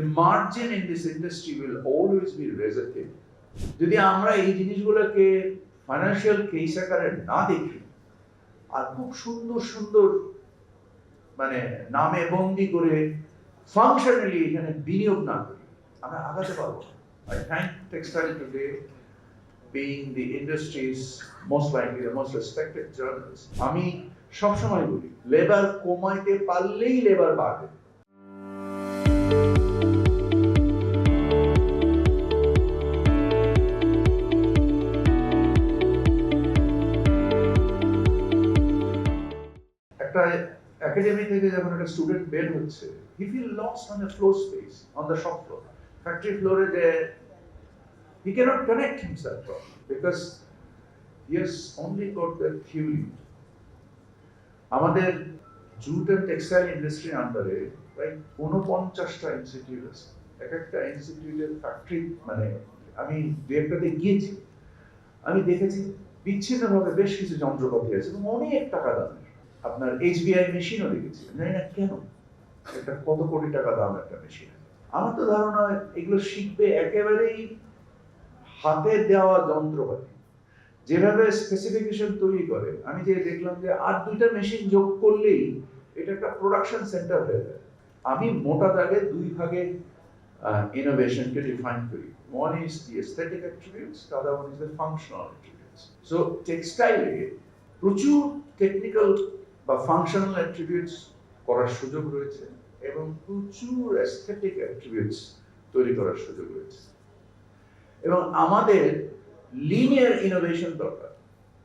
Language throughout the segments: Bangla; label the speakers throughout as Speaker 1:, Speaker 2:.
Speaker 1: the margin in this industry will always be thin. যদি আমরা এই জিনিসগুলোকে ফাইন্যান্সিয়াল কেস আকারে না দেখি, আর খুব সুন্দর সুন্দর মানে নামে বন্দি করে ফাংশনালি এখানে বিনিয়োগ না করি, আমরা আগাতে পারব I thank textile today being the industry's most likely, the most respected journalist. আমি সবসময় বলি লেবার কমাইতে পারলেই লেবার বাড়বে। একাডেমি থেকে যখন একটা স্টুডেন্ট বের হচ্ছে he feel lost on the floor space on the shop floor factory ফ্লোরে যে cannot connect himself properly because he has only got the theory. আমাদের জুট অ্যান্ড টেক্সটাইল ইন্ডাস্ট্রির আন্ডারে প্রায় উনপঞ্চাশটা ইনস্টিটিউট আছে। এক একটা ইনস্টিটিউটের ফ্যাক্টরি মানে আমি দু একটাতে গিয়েছি। আমি দেখেছি বিচ্ছিন্নভাবে বেশ কিছু যন্ত্রপাতি আছে এবং অনেক টাকা দামের। আপনার এইচবিআই মেশিনও আমি জানি না কেন। এটা কত কোটি টাকা দাম একটা মেশিন আমার তো ধারণা এগুলো শিখবে একেবারেই হাতে দেওয়া যন্ত্রপাতি যেভাবে স্পেসিফিকেশন তৈরি করে, আমি যে দেখলাম যে আর দুইটা মেশিন যোগ করলেই এটা একটা প্রোডাকশন সেন্টার হয়ে যায়। আমি মোটা দাগে দুই ভাগে ইনোভেশনকে ডিফাইন করি। One is the aesthetic attributes other one is the functional attributes so টেক্সটাইলে প্রচুর টেকনিক্যাল বা ফাংশনাল অ্যাট্রিবিউটস করার সুযোগ রয়েছে এবং প্রচুর অ্যাস্থেটিক অ্যাট্রিবিউটস তৈরি করার সুযোগ রয়েছে। এবং আমাদের লিনিয়ার ইনোভেশন দরকার।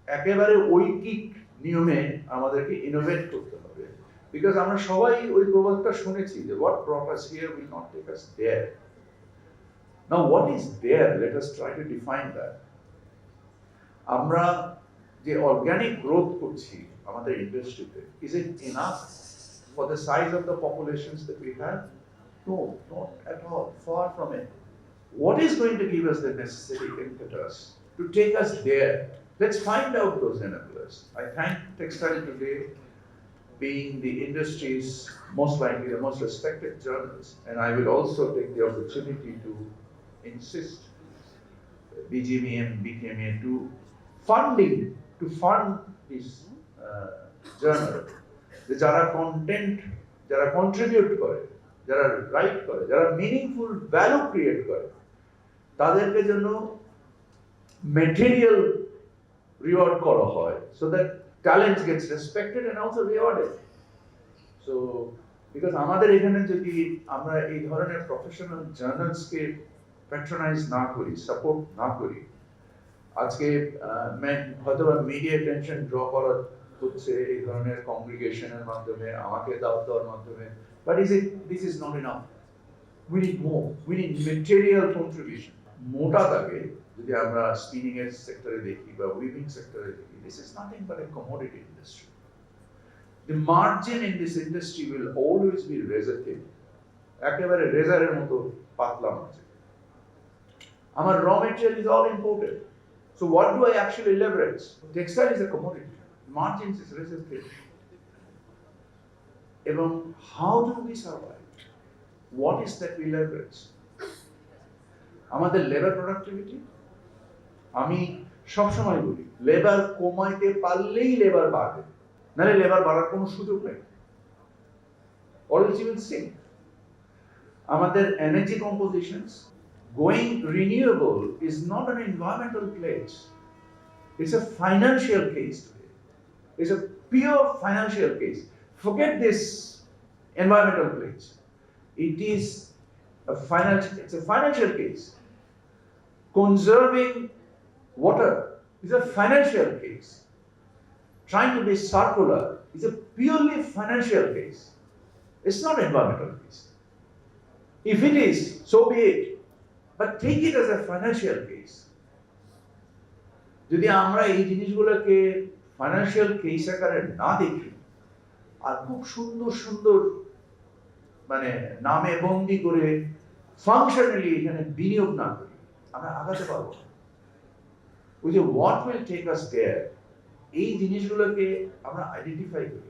Speaker 1: একেবারে ঐকিক নিয়মে আমাদেরকে ইনোভেট করতে হবে। বিকজ আমরা সবাই ওই প্রবাদটা শুনেছি যে what brought here will not take us there now what is there let us try to define that আমরা যে অর্গানিক গ্রোথ করছি আমাদের ইন্ডাস্ট্রিতে is it enough for the size of the populations that we have no not at all far from it what is going to give us the necessary impetus to take us there? Let's find out those enablers. I thank Textile today being the industry's most likely the most respected journalist, and I will also take the opportunity to insist BGME and BKMA to funding to fund this Journal. যে যারা কন্টেন্ট যারা কন্ট্রিবিউট করে, যারা রাইট করে, যারা মিনিংফুল ভ্যালু ক্রিয়েট করে, তাদেরকে জন্য মেটেরিয়াল রিওয়ার্ড করা হয় so that talent gets respected and also rewarded so because আমাদের এখানে যদি আমরা এই ধরনের প্রফেশনাল জার্নালসকে প্যাট্রোনাইজ না করি সাপোর্ট না করি, আজকে হয়তো মিডিয়া টেনশন ড্র করা হচ্ছে এই ধরনের কংগ্রিগেশনের মাধ্যমে আমাকে দাওয়াত দেওয়ার মাধ্যমে but is it this is not enough we need more. We need material contribution. মোটা দাগে যদি আমরা স্পিনিং এর সেক্টরে দেখি বা উইভিং সেক্টরে দেখি this is nothing but a commodity industry The margin in this industry will always be razor thin. একেবারে রেজারের মতো পাতলা মার্জিন আমার raw material is all imported so what do I actually leverage textile is a commodity margins is razor এবং how do we survive what is that we leverage? আমাদের লেবার প্রোডাক্টিভিটি আমি সবসময় বলি লেবার কমাইতে পারলেই লেবার বাড়বে। নাহলে লেবার বাড়ার কোনো সুযোগ নেই। অলওয়েজ ইউ উইল সিং আমাদের energy compositions going renewable is not an environmental place it's a financial case today. It's a pure financial case. Forget this environmental place. It is a financial, it's a financial case. Conserving water is a financial case. Trying to be circular is a purely financial case. It's not environmental case. If it is, so be it. But take it as a financial case. যদি আমরা এই জিনিসগুলোকে ফাইন্যান্সিয়াল কেস আকারে না দেখি আর খুব সুন্দর সুন্দর মানে নামে বন্দি করে ফাংশনালি এখানে বিনিয়োগ না করি আমরা আগাতে পারব ওই যে what will take us there এই জিনিসগুলোকে আমরা আইডেন্টিফাই করি।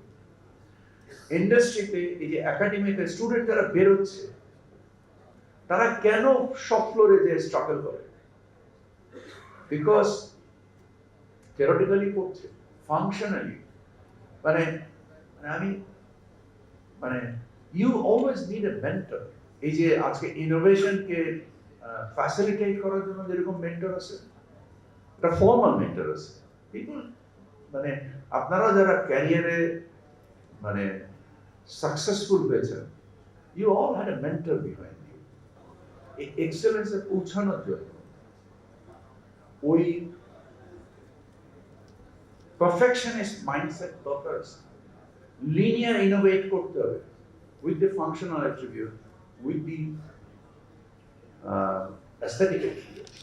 Speaker 1: ইন্ডাস্ট্রিতে এই যে একাডেমিতে স্টুডেন্ট যারা বেরোচ্ছে, তারা কেন সব ফ্লোরে যে স্ট্রাগল করে? বিকজ থিওরিটিক্যালি করছে ফাংশনালি মানে মানে আমি মানে you always need a mentor এই যে আজকে ইনোভেশনকে ফ্যাসিলিটেট করার জন্য যেরকম মেন্টর আছে একটা ফর্মাল মেন্টর আছে পিপল মানে আপনারা যারা ক্যারিয়ারে মানে সাকসেসফুল হয়েছেন you all had a mentor behind you এই এক্সেলেন্সে পৌঁছানোর জন্য ওই পারফেকশনিস্ট মাইন্ডসেট দরকার আছে লিনিয়ার ইনোভেট করতে হবে with the functional attribute with the aesthetic attributes